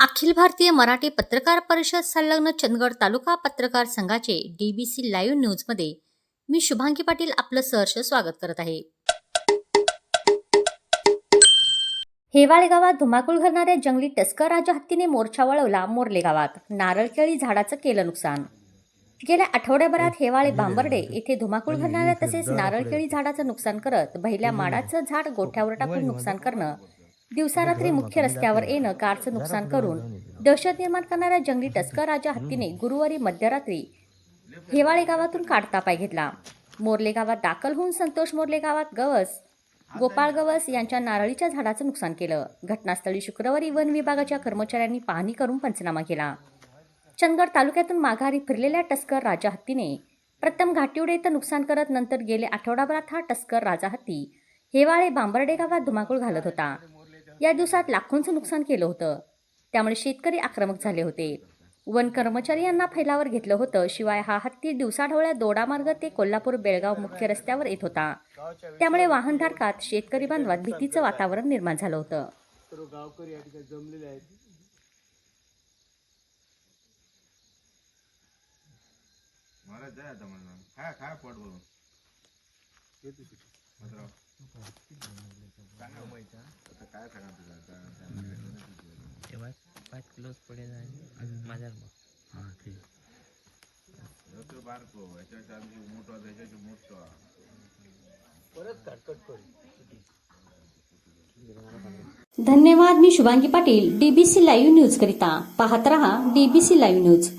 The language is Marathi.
अखिल भारतीय मराठी पत्रकार परिषद संलग्न चंदगड तालुका पत्रकार संघाचे डीबीसी लाईव्ह न्यूजमध्ये मी शुभांगी पाटील आपलं सहर्ष स्वागत करत आहे. हेवाळे गावात धुमाकूळ घालणाऱ्या जंगली टस्कर राजा हत्तीने मोर्चा वळवला मोरले गावात. नारळकेळी झाडाचं केलं नुकसान. गेल्या आठवड्याभरात हेवाळे बांबर्डे येथे धुमाकूळ घालणाऱ्या तसेच नारळकेळी झाडाचं नुकसान करत पहिल्या माडाचं झाड गोठ्यावर टाकून नुकसान करणं दिवसारात्री मुख्य रस्त्यावर येणं कारचं नुकसान करून दहशत निर्माण करणाऱ्या जंगली टस्कर राजा हत्तीने गुरुवारी मध्यरात्री हेवाळे गावातून काढता पाय घेतला. मोर्ले गावात दाखल होऊन संतोष मोर्ले गावात गवस गोपाळ गवस यांच्या नारळीच्या झाडाचं नुकसान केलं. घटनास्थळी शुक्रवारी वन विभागाच्या कर्मचाऱ्यांनी पाहणी करून पंचनामा केला. चंदगड तालुक्यातून माघारी फिरलेल्या टस्कर राजा हत्तीने प्रथम घाटिवडे इथं नुकसान करत नंतर गेले आठवडाभरात हा टस्कर राजा हत्ती हेवाळे बांबर्डे गावात धुमाकूळ घालत होता. या दिवसात लाखोंचं नुकसान केलं होतं. त्यामुळे शेतकरी आक्रमक झाले होते. वन कर्मचारी यांना फैलावर घेतलं होतं शिवाय हा हत्ती दिवसाढवळ्या दोडामार्ग ते कोल्हापूर बेळगाव मुख्य रस्त्यावर येत होता. त्यामुळे वाहनधारकात शेतकरी बांधवात भीतीचं वातावरण निर्माण झालं होतं. गावकरी या ठिकाणी जमलेले आहेत महाराज जाय आता म्हणलं. काय काय पोट भरून भद्राव. सांगा माहिती आता काय सांगा तुझं तेव्हा पाच किलोच पडेल आणि माझ्या ह्यो बारको ह्याच्याच्या आमची मोठो ह्याच्याची मोठो परत काटकट करू धन्यवाद मी Shubhangi Patil DBC live news करिता. पाहत रहा डीबीसी लाईव्ह न्यूज़